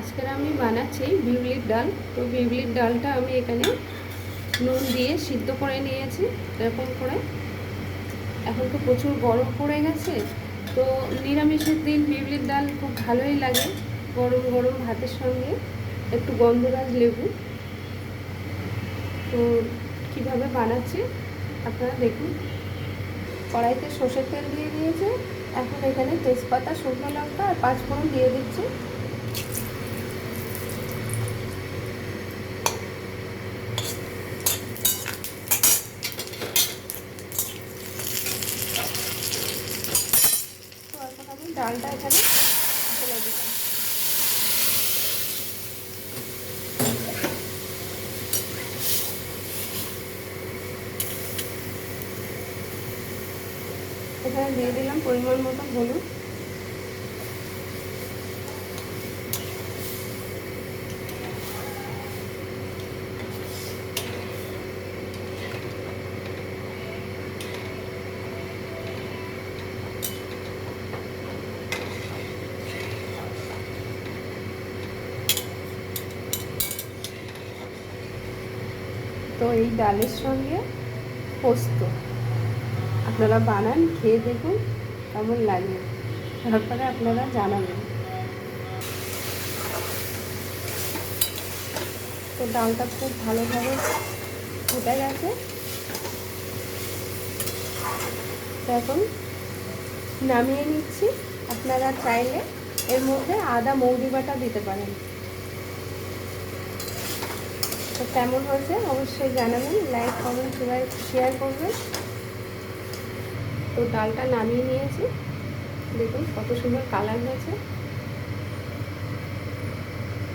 আজকের আমি বানাচ্ছি বিউলির ডাল। তো বিউলির ডালটা আমি এখানে নুন দিয়ে সিদ্ধ করে নিয়েছি, এরকম করে। এখন তো প্রচুর গরম পড়ে গেছে, তো নিরামিষের দিন বিউলির ডাল খুব ভালোই লাগে, গরম গরম ভাতের সঙ্গে। একটু গন্ধরাজ লেবু। তো কীভাবে বানাচ্ছি, আপনারা দেখুন। কড়াইতে সর্ষের তেল দিয়ে দিয়েছে, এখন এখানে তেজপাতা, শুকনো লঙ্কা আর পাঁচফোড়ন দিয়ে দিচ্ছি। আমি ডালটা এখানে ফেলে দিলাম। এখানে দিয়ে দিলাম পরিমাণ মতো হলুদ। তো এই ডালের সঙ্গে পোস্ত। আপনারা বানান, খেয়ে দেখুন কেমন লাগে। তারপরে আপনারা জানাবেন। তো ডালটা খুব ভালোভাবে ফুটে গেছে। এখন নামিয়ে নিচ্ছি। আপনারা চাইলে এর মধ্যে আদা মৌরি বাটা দিতে পারেন। তো কেমন হয়েছে অবশ্যই জানাবেন লাইক কমেন্ট সবাই শেয়ার করবেন। তো ডালটা নামিয়ে নিয়েছি। দেখুন কত সুন্দর কালার হয়েছে।